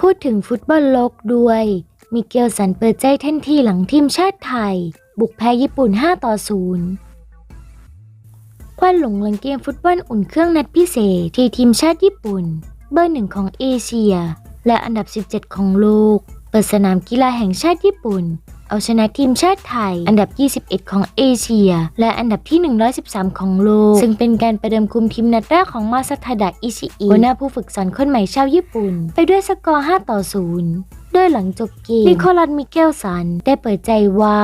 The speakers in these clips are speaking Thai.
พูดถึงฟุตบอลโลกด้วย มิเกลสันเปิดใจทันทีหลังทีมชาติไทย บุกแพ้ญี่ปุ่น 5 ต่อ 0 ควันหลงหลังเกมฟุตบอลอุ่นเครื่องนัดพิเศษที่ทีมชาติญี่ปุ่น เบอร์หนึ่งของเอเชีย และอันดับ 17 ของโลก เปิดสนามกีฬาแห่งชาติญี่ปุ่น เอาชนะทีมชาติไทย อันดับ 21 ของเอเชีย และอันดับที่ 113 ของโลก ซึ่งเป็นการประเดิมคุมทีมนัดแรกของมาซาทาดะอิชิอิหัวหน้าผู้ฝึกสอนคนใหม่ชาวญี่ปุ่น ไปด้วยสกอร์ 5 ต่อ 0 โดยหลังจบเกมนิโคลัสมิเกลสัน ได้เปิดใจว่า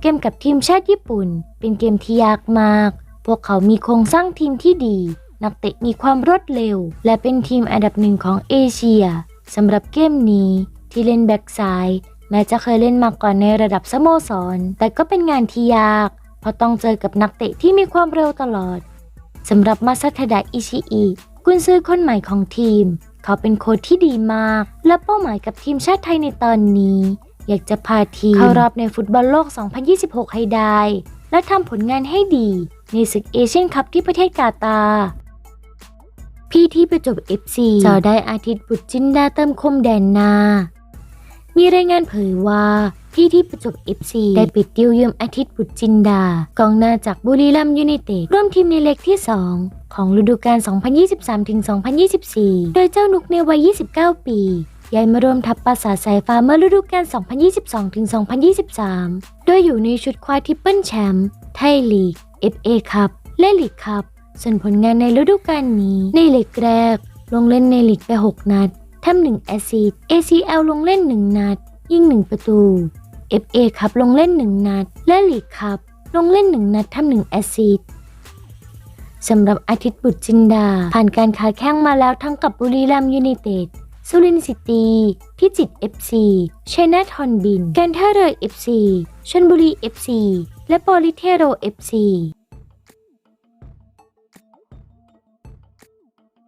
เกมกับทีมชาติญี่ปุ่น เป็นเกมที่ยากมาก พวกเขามีโครงสร้างทีมที่ดี นักเตะมีความรวดเร็ว และเป็นทีมอันดับหนึ่งของเอเชียสำหรับเกมนี้ที่เล่นแบ็กซ้าย แม้จะเคยเล่นมาก่อนในระดับสโมสร แต่ก็เป็นงานที่ยาก เพราะต้องเจอกับนักเตะที่มีความเร็วตลอดสำหรับมาซาทดะอิชิอิกุนซือคนใหม่ของทีม เขาเป็นโค้ชที่ดีมาก และเป้าหมายกับทีมชาติไทยในตอนนี้ อยากจะพาทีมเข้ารอบในฟุตบอลโลก 2026 ให้ได้ และทำผลงานให้ดี ในศึกเอเชียนคัพที่ประเทศกาตาร์พี่ที่ประจบ FC จอได้อาทิตย์บุตรจินดาเติมคมแดนนา มีรายงานเผยว่าพี่ที่ประจบ FC ได้ปิดดิวยืมอาทิตย์บุตรจินดากองหน้าจากบุรีรัมย์ยูไนเต็ดร่วมทีมในเล็กที่ 2 ของฤดูกาล 2023-2024 โดยเจ้านุกในวัย 29 ปีย้ายมาร่วมทัพปราสาทสายฟ้าเมื่อฤดูกาล 2022-2023 โดยอยู่ในชุดคว้าทิปเปิลแชมป์ไทยลีก FA คัพและลีกคัพส่วนผลงานในฤดูกาลนี้ในเลีกแรก ลงเล่นในลีกไป 6 นัด ทำ1แอซิสต์ ACL ลงเล่น1นัด ยิง1ประตู FA คัพลงเล่น1นัด และลีกคัพลงเล่น1นัดทำ1แอซิสต์สำหรับอาทิตย์บุตรจินดา ผ่านการค้าแข้งมาแล้วทั้งกับบุรีรัมยูไนเต็ดสุรินทร์ซิตี้พิจิตร FC ชัยนาทอนบิน การท่าเรือ FC ชลบุรี FC และโปลิเทโร FC